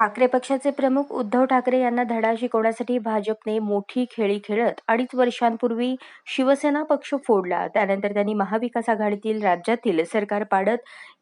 ठाकरे पक्षाचे प्रमुख उद्धव ठाकरे यांना धडा शिकवण्यासाठी भाजपने मोठी खेळी खेळत अडीच वर्षांपूर्वी शिवसेना पक्ष फोडला. त्यानंतर त्यांनी महाविकास आघाडीतील राज्यातील सरकार पाडत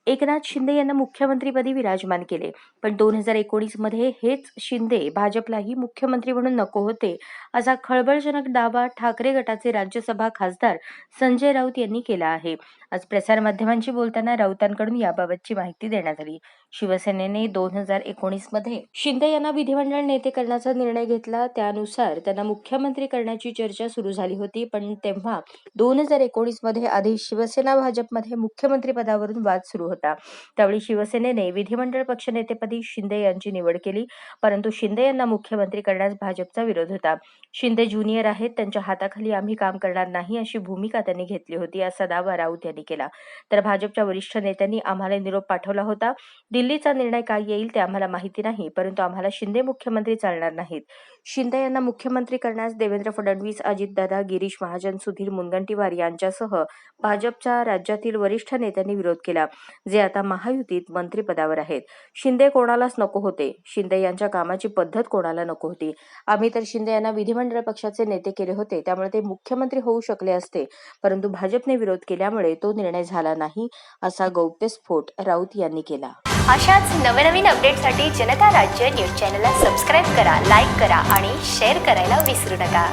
एकनाथ शिंदे यांना मुख्यमंत्रीपदी विराजमान केले. पण दोन हजार एकोणीसमध्ये हेच शिंदे भाजपलाही मुख्यमंत्री म्हणून नको होते असा खळबळजनक दावा ठाकरे गटाचे राज्यसभा खासदार संजय राऊत यांनी केला आहे. आज प्रसारमाध्यमांशी बोलताना राऊतांकडून याबाबतची माहिती देण्यात आली. शिवसेनेने दोन हजार एकोणीसमध्ये शिंदे यांना विधिमंडळ नेते करण्याचा निर्णय घेतला. त्यानुसार त्यांना मुख्यमंत्री करण्याची चर्चा सुरू झाली होती पण तेव्हा दोन हजार एकोणीसमध्ये आधी शिवसेना भाजपमध्ये मुख्यमंत्री पदावरून वाद सुरू होता. होता. त्यावेळी शिवसेनेने विधिमंडळ पक्षनेतेपदी शिंदे यांची निवड केली. परंतु शिंदे यांना मुख्यमंत्री करण्यास भाजपचा विरोध होता. शिंदे ज्युनियर आहेत. त्यांच्या हाताखाली आम्ही काम करणार नाही अशी भूमिका त्यांनी घेतली होती असा दावा राऊत यांनी केला. तर भाजपच्या वरिष्ठ नेत्यांनी आम्हाला निरोप पाठवला होता. दिल्लीचा निर्णय काय येईल ते आम्हाला माहिती नाही परंतु आम्हाला शिंदे मुख्यमंत्री चालणार नाहीत. शिंदे यांना मुख्यमंत्री करण्यास देवेंद्र फडणवीस अजितदादा गिरीश महाजन सुधीर मुनगंटीवार यांच्यासह भाजपच्या राज्यातील वरिष्ठ नेत्यांनी विरोध केला. जे आता महायुतीत मंत्रिपदावर आहेत. शिंदे कोणालाच नको होते. शिंदे यांच्या कामाची पद्धत कोणाला नको होती? आम्ही तर शिंदे यांना विधिमंडळ पक्षाचे नेते केले होते. त्यामुळे ते मुख्यमंत्री होऊ शकले असते. परंतु भाजपने विरोध केल्यामुळे तो निर्णय झाला नाही असा गौप्यस्फोट राऊत यांनी केला. अशाच नवनवीन अपडेटसाठी जनता राज्य न्यूज चॅनलला सबस्क्राईब करा लाईक करा आणि शेअर करायला विसरू नका.